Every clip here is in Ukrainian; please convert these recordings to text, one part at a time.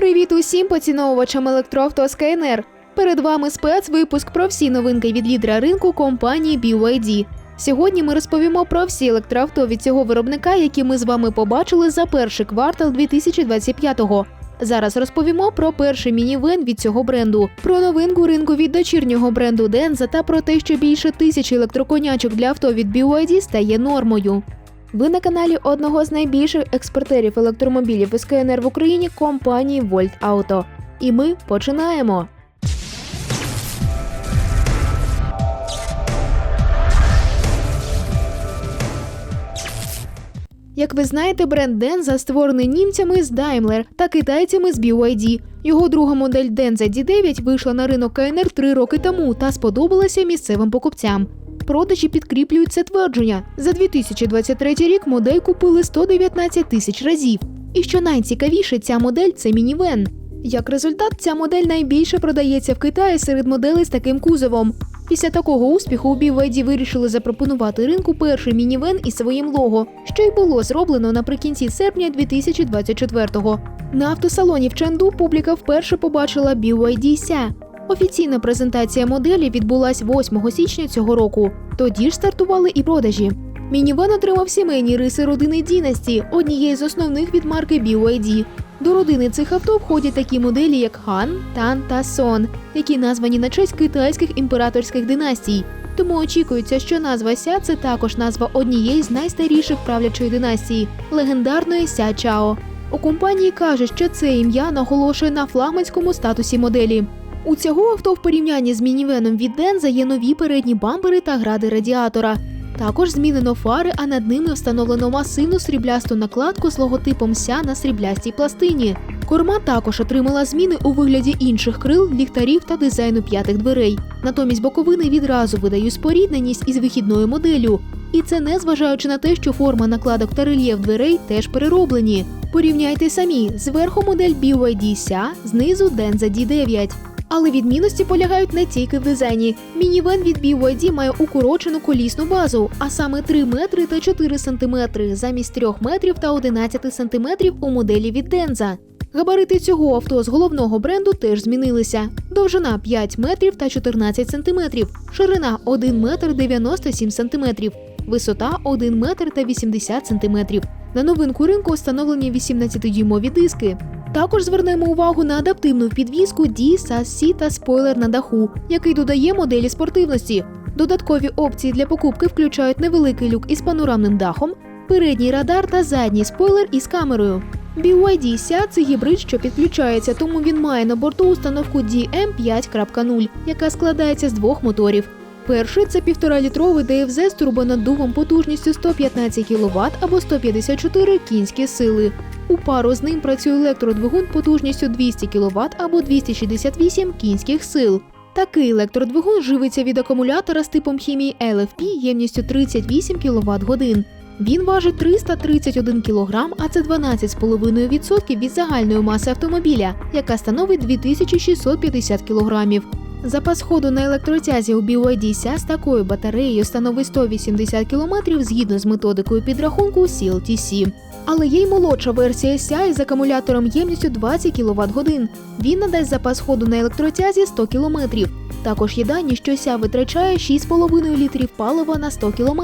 Привіт усім поціновувачам електроавто з КНР. Перед вами спецвипуск про всі новинки від лідера ринку компанії BYD. Сьогодні ми розповімо про всі електроавто від цього виробника, які ми з вами побачили за перший квартал 2025-го. Зараз розповімо про перший мінівен від цього бренду, про новинку ринку від дочірнього бренду Денза та про те, що більше тисячі електроконячок для авто від BYD стає нормою. Ви на каналі одного з найбільших експортерів електромобілів із КНР в Україні компанії Volt Auto. І ми починаємо. Як ви знаєте, бренд Denza створений німцями з Daimler та китайцями з BYD. Його друга модель Denza D9 вийшла на ринок КНР три роки тому та сподобалася місцевим покупцям. Продажі підкріплюють це твердження. За 2023 рік модель купили 119 тисяч разів. І що найцікавіше, ця модель це мінівен. Як результат, ця модель найбільше продається в Китаї серед моделей з таким кузовом. Після такого успіху у вирішили запропонувати ринку перший мінівен із своїм лого, що й було зроблено наприкінці серпня 2024-го. На автосалоні в Ченду публіка вперше побачила BYD SIA. Офіційна презентація моделі відбулась 8 січня цього року. Тоді ж стартували і продажі. Мінівен отримав сімейні риси родини Дінасті, однієї з основних від марки BYD. До родини цих авто входять такі моделі, як Хан, Тан та Сон, які названі на честь китайських імператорських династій. Тому очікується, що назва Ся це також назва однієї з найстаріших правлячої династії легендарної Ся Чао. У компанії кажуть, що це ім'я наголошує на флагманському статусі моделі. У цього авто в порівнянні з мінівеном від Денза є нові передні бампери та гради радіатора. Також змінено фари, а над ними встановлено масивну сріблясту накладку з логотипом ся на сріблястій пластині. Корма також отримала зміни у вигляді інших крил, ліхтарів та дизайну п'ятих дверей. Натомість боковини відразу видають спорідненість із вихідною моделлю. І це не зважаючи на те, що форма накладок та рельєф дверей теж перероблені. Порівняйте самі: зверху модель BYD ся, знизу Denza D9. Але відмінності полягають не тільки в дизайні. Мінівен від BYD має укорочену колісну базу, а саме 3 метри та 4 сантиметри замість 3 метрів та 11 сантиметрів у моделі від Denza. Габарити цього авто з головного бренду теж змінилися. Довжина 5 метрів та 14 сантиметрів, ширина 1 метр 97 сантиметрів, висота 1 метр та 80 сантиметрів. На новинку ринку встановлені 18-дюймові диски. Також звернемо увагу на адаптивну підвіску D, SAS-C та спойлер на даху, який додає моделі спортивності. Додаткові опції для покупки включають невеликий люк із панорамним дахом, передній радар та задній спойлер із камерою. BYD SIA – це гібрид, що підключається, тому він має на борту установку DM5.0, яка складається з двох моторів. Перший це 1,5-літровий DFZ з турбонаддувом потужністю 115 кВт або 154 кінські сили. У пару з ним працює електродвигун потужністю 200 кВт або 268 кінських сил. Такий електродвигун живиться від акумулятора з типом хімії LFP ємністю 38 кВт годин. Він важить 331 кг, а це 12,5% від загальної маси автомобіля, яка становить 2650 кг. Запас ходу на електротязі у BYD SIA з такою батареєю становить 180 км згідно з методикою підрахунку CLTC. Але є й молодша версія SIA із акумулятором ємністю 20 кВт годин. Він надасть запас ходу на електротязі 100 км. Також є дані, що SIA витрачає 6,5 літрів палива на 100 км.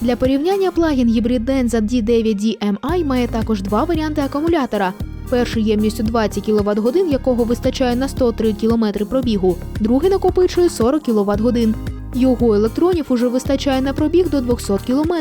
Для порівняння плагін гібрид Denza D9DMI має також два варіанти акумулятора. Перший ємністю 20 кВт годин, якого вистачає на 103 км пробігу, другий накопичує 40 кВт годин. Його електронів уже вистачає на пробіг до 200 км.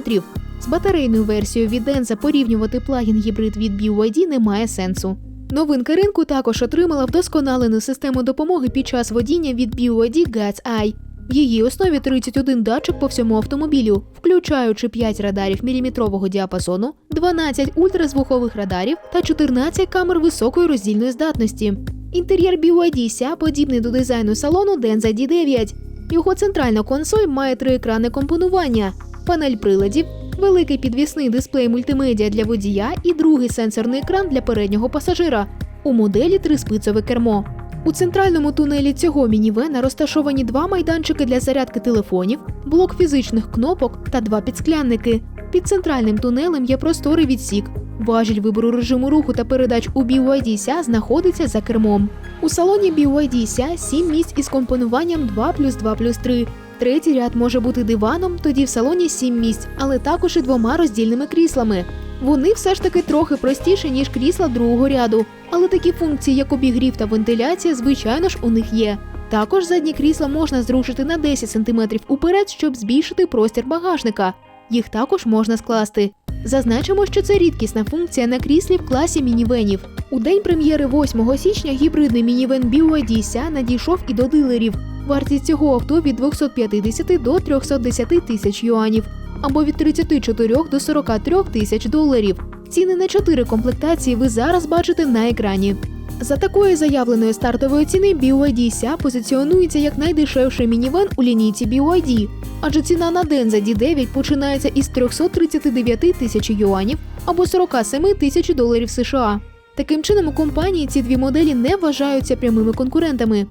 З батарейною версією від Denza порівнювати плагін гібрид від BYD немає сенсу. Новинка ринку також отримала вдосконалену систему допомоги під час водіння від BYD Guts Eye. В її основі 31 датчик по всьому автомобілю, включаючи 5 радарів міліметрового діапазону, 12 ультразвукових радарів та 14 камер високої роздільної здатності. Інтер'єр BYD SIA подібний до дизайну салону Denza D9. Його центральна консоль має три екрани компонування, панель приладів, великий підвісний дисплей мультимедіа для водія і другий сенсорний екран для переднього пасажира. У моделі триспицеве кермо. У центральному тунелі цього мінівена розташовані два майданчики для зарядки телефонів, блок фізичних кнопок та два підсклянники. Під центральним тунелем є просторий відсік. Важіль вибору режиму руху та передач у BYD SEA знаходиться за кермом. У салоні BYD SEA 7 місць із компонуванням 2 плюс 2 плюс 3. Третій ряд може бути диваном, тоді в салоні 7 місць, але також і двома роздільними кріслами. Вони все ж таки трохи простіші, ніж крісла другого ряду, але такі функції, як обігрів та вентиляція, звичайно ж, у них є. Також задні крісла можна зрушити на 10 см уперед, щоб збільшити простір багажника. Їх також можна скласти. Зазначимо, що це рідкісна функція на кріслі в класі мінівенів. У день прем'єри 8 січня гібридний мінівен BYD SEA надійшов і до дилерів. Вартість цього авто від 250 до 310 тисяч юанів або від 34 до 43 тисяч доларів. Ціни на чотири комплектації ви зараз бачите на екрані. За такої заявленої стартової ціни BYD SEA позиціонується як найдешевший мінівен у лінійці BYD, адже ціна на Denza D9 починається із 339 тисяч юанів або 47 тисяч доларів США. Таким чином, у компанії ці дві моделі не вважаються прямими конкурентами.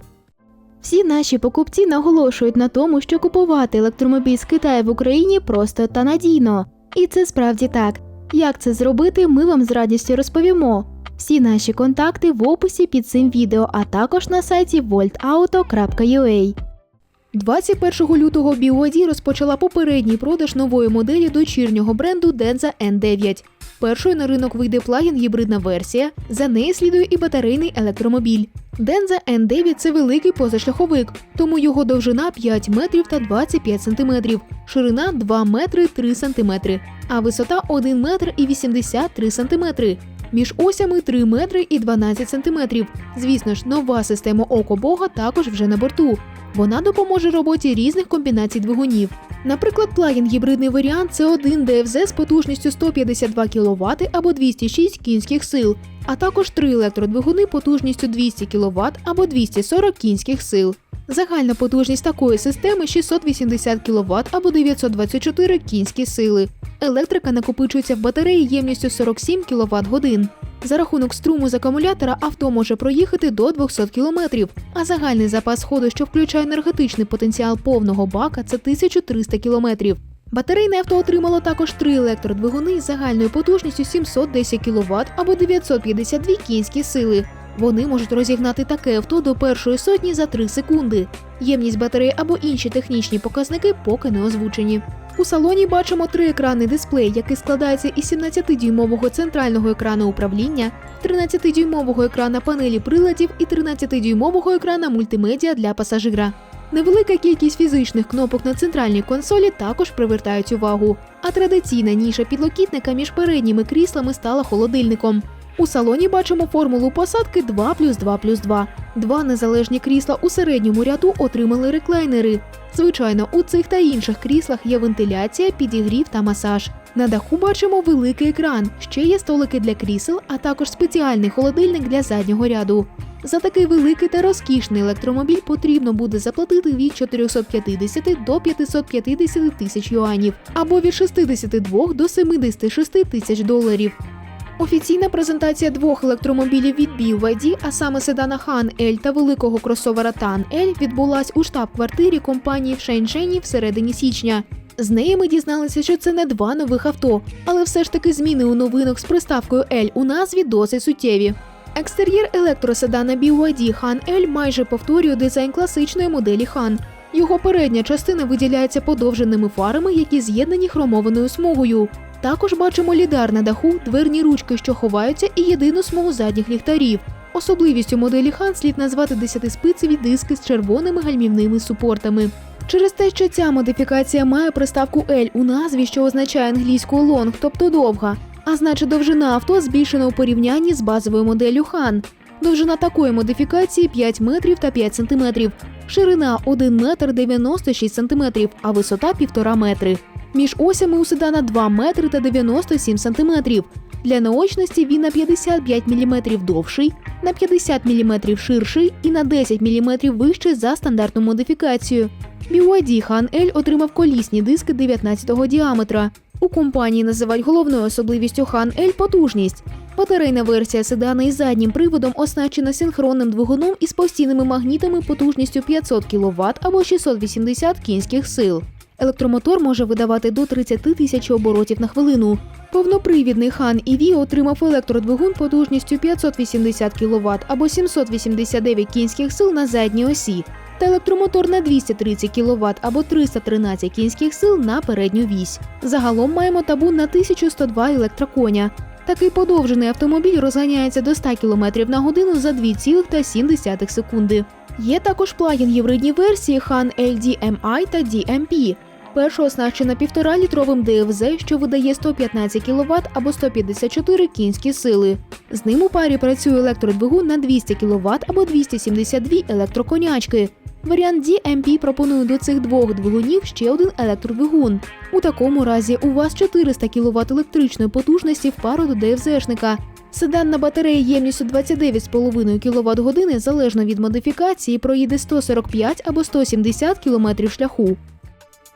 Всі наші покупці наголошують на тому, що купувати електромобіль з Китаю в Україні просто та надійно. І це справді так. Як це зробити, ми вам з радістю розповімо. Всі наші контакти в описі під цим відео, а також на сайті voltauto.ua. 21 лютого BYD розпочала попередній продаж нової моделі дочірнього бренду Denza N9. Першою на ринок вийде плагін гібридна версія, за нею слідує і батарейний електромобіль. Denza N9 – це великий позашляховик, тому його довжина 5 метрів та 25 сантиметрів, ширина 2 метри 3 сантиметри, а висота 1 метр і 83 сантиметри. Між осями 3 метри і 12 сантиметрів. Звісно ж, нова система Око Бога також вже на борту. Вона допоможе роботі різних комбінацій двигунів. Наприклад, плагін гібридний варіант це один DFZ з потужністю 152 кВт або 206 кінських сил, а також три електродвигуни потужністю 200 кВт або 240 кінських сил. Загальна потужність такої системи 680 кВт або 924 кінські сили. Електрика накопичується в батареї ємністю 47 кВт годин. За рахунок струму з акумулятора авто може проїхати до 200 км, а загальний запас ходу, що включає енергетичний потенціал повного бака, це 1300 км. Батарейне авто отримало також три електродвигуни з загальною потужністю 710 кВт або 952 кінські сили. Вони можуть розігнати таке авто до першої сотні за 3 секунди. Ємність батареї або інші технічні показники поки не озвучені. У салоні бачимо триекранний дисплей, який складається із 17-дюймового центрального екрану управління, 13-дюймового екрана панелі приладів і 13-дюймового екрана мультимедіа для пасажира. Невелика кількість фізичних кнопок на центральній консолі також привертають увагу, а традиційна ніша підлокітника між передніми кріслами стала холодильником. У салоні бачимо формулу посадки 2 плюс 2 плюс 2. Два незалежні крісла у середньому ряду отримали реклайнери. Звичайно, у цих та інших кріслах є вентиляція, підігрів та масаж. На даху бачимо великий екран, ще є столики для крісел, а також спеціальний холодильник для заднього ряду. За такий великий та розкішний електромобіль потрібно буде заплатити від 450 до 550 тисяч юанів або від 62 до 76 тисяч доларів. Офіційна презентація двох електромобілів від BYD, а саме седана Han L та великого кросовера Tan L, відбулась у штаб-квартирі компанії в Шеньчжені в середині січня. З неї ми дізналися, що це не два нових авто, але все ж таки зміни у новинок з приставкою L у назві досить суттєві. Екстер'єр електроседана BYD Han L майже повторює дизайн класичної моделі Han. Його передня частина виділяється подовженими фарами, які з'єднані хромованою смугою. Також бачимо лідар на даху, дверні ручки, що ховаються, і єдину смугу задніх ліхтарів. Особливістю моделі Хан слід назвати десятиспицеві диски з червоними гальмівними супортами. Через те, що ця модифікація має приставку L у назві, що означає англійською long, тобто довга, а значить довжина авто збільшена у порівнянні з базовою моделлю Хан. Довжина такої модифікації 5 метрів та 5 сантиметрів, ширина 1 метр 96 сантиметрів, а висота 1,5 метри. Між осями у седана 2 метри та 97 сантиметрів. Для наочності він на 55 мм довший, на 50 мм ширший і на 10 мм вищий за стандартну модифікацію. BYD Han L отримав колісні диски 19-го діаметра. У компанії називають головною особливістю Han L потужність. Батарейна версія седана із заднім приводом оснащена синхронним двигуном із постійними магнітами потужністю 500 кВт або 680 кінських сил. Електромотор може видавати до 30 тисяч оборотів на хвилину. Повнопривідний хан EV отримав електродвигун потужністю 580 кВт або 789 кінських сил на задній осі та електромотор на 230 кВт або 313 кінських сил на передню вісь. Загалом маємо табун на 1102 електроконя. Такий подовжений автомобіль розганяється до 100 км на годину за 2,7 секунди. Є також плагін гібридні версії Han LDMI та DMP. Перша оснащена 1,5-літровим ДФЗ, що видає 115 кВт або 154 кінські сили. З ним у парі працює електродвигун на 200 кВт або 272 електроконячки. Варіант DMP пропонує до цих двох двигунів ще один електродвигун. У такому разі у вас 400 кВт електричної потужності в пару до ДФЗшника. Седан на батареї ємністю 29,5 кВт години залежно від модифікації проїде 145 або 170 км шляху.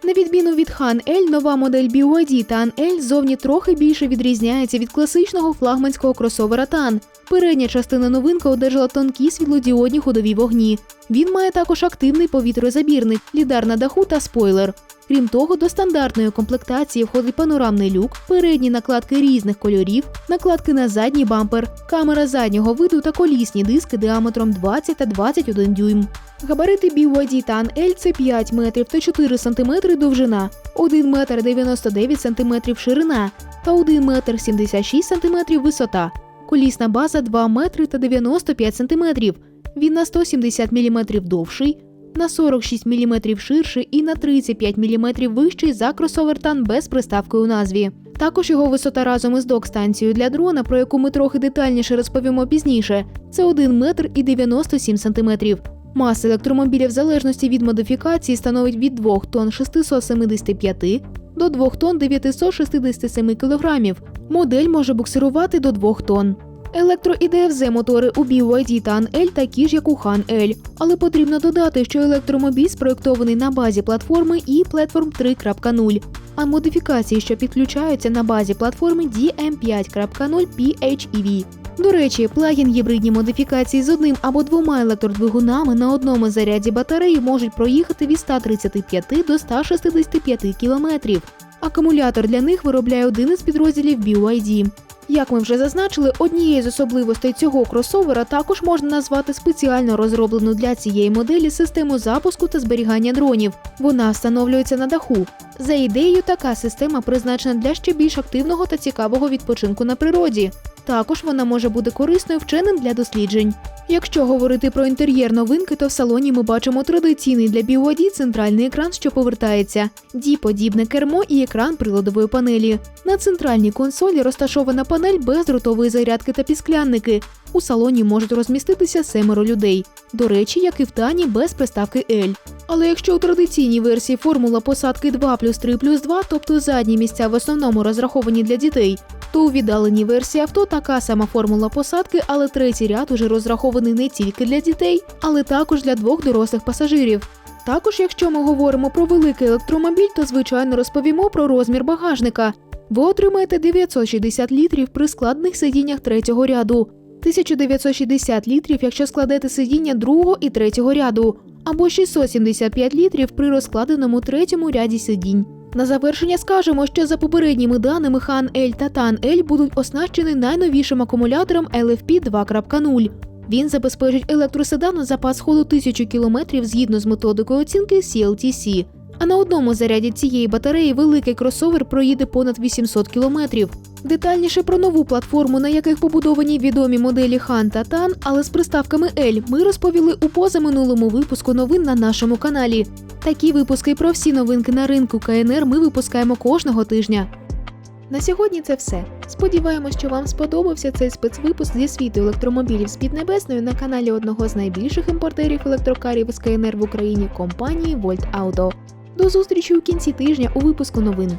На відміну від Хан Ель, нова модель BYD Tan L зовні трохи більше відрізняється від класичного флагманського кросовера Tan. Передня частина новинка одержала тонкі світлодіодні ходові вогні. Він має також активний повітрозабірник, лідар на даху та спойлер. Крім того, до стандартної комплектації входить панорамний люк, передні накладки різних кольорів, накладки на задній бампер, камера заднього виду та колісні диски діаметром 20 та 21 дюйм. Габарити BYD Tan L – це 5 метрів та 4 сантиметри довжина, 1 метр 99 сантиметрів ширина та 1 метр 76 сантиметрів висота. Колісна база 2 метри та 95 сантиметрів. Він на 170 мм довший, на 46 мм ширший і на 35 мм вищий за кросовер Tan без приставки у назві. Також його висота разом із док-станцією для дрона, про яку ми трохи детальніше розповімо пізніше, це 1 метр і 97 сантиметрів. Маса електромобіля в залежності від модифікації становить від 2 тонн 675 до 2 тонн 967 кг. Модель може буксирувати до 2 тонн. Електро і ДФЗ мотори у BYD та L такі ж, як у Han L. Але потрібно додати, що електромобіль спроєктований на базі платформи і Platform 3.0, а модифікації, що підключаються на базі платформи DM5.0 PHEV. До речі, плагін гібридні модифікації з одним або двома електродвигунами на одному заряді батареї можуть проїхати від 135 до 165 км. Акумулятор для них виробляє один із підрозділів BYD. Як ми вже зазначили, однією з особливостей цього кросовера також можна назвати спеціально розроблену для цієї моделі систему запуску та зберігання дронів. Вона встановлюється на даху. За ідеєю, така система призначена для ще більш активного та цікавого відпочинку на природі. Також вона може бути корисною вченим для досліджень. Якщо говорити про інтер'єр новинки, то в салоні ми бачимо традиційний для BYD центральний екран, що повертається, діподібне кермо і екран приладової панелі. На центральній консолі розташована панель без дротової зарядки та пісклянники. У салоні можуть розміститися семеро людей. До речі, як і в Тані без приставки L. Але якщо у традиційній версії формула посадки 2 плюс 3 плюс 2, тобто задні місця в основному розраховані для дітей, то у віддаленій версії авто така сама формула посадки, але третій ряд уже розрахований не тільки для дітей, але також для двох дорослих пасажирів. Також, якщо ми говоримо про великий електромобіль, то звичайно розповімо про розмір багажника. Ви отримаєте 960 літрів при складних сидіннях третього ряду, 1960 літрів, якщо складете сидіння другого і третього ряду, або 675 літрів при розкладеному третьому ряді сидінь. На завершення скажемо, що за попередніми даними Han L та Tan L будуть оснащені найновішим акумулятором LFP 2.0. Він забезпечить електроседану запас ходу 1000 км згідно з методикою оцінки CLTC. А на одному заряді цієї батареї великий кросовер проїде понад 800 км. Детальніше про нову платформу, на яких побудовані відомі моделі Han та Tan, але з приставками L, ми розповіли у позаминулому випуску новин на нашому каналі. Такі випуски про всі новинки на ринку КНР ми випускаємо кожного тижня. На сьогодні це все. Сподіваємось, що вам сподобався цей спецвипуск зі світу електромобілів з Піднебесною на каналі одного з найбільших імпортерів електрокарів з КНР в Україні компанії Volt Auto. До зустрічі у кінці тижня у випуску новин.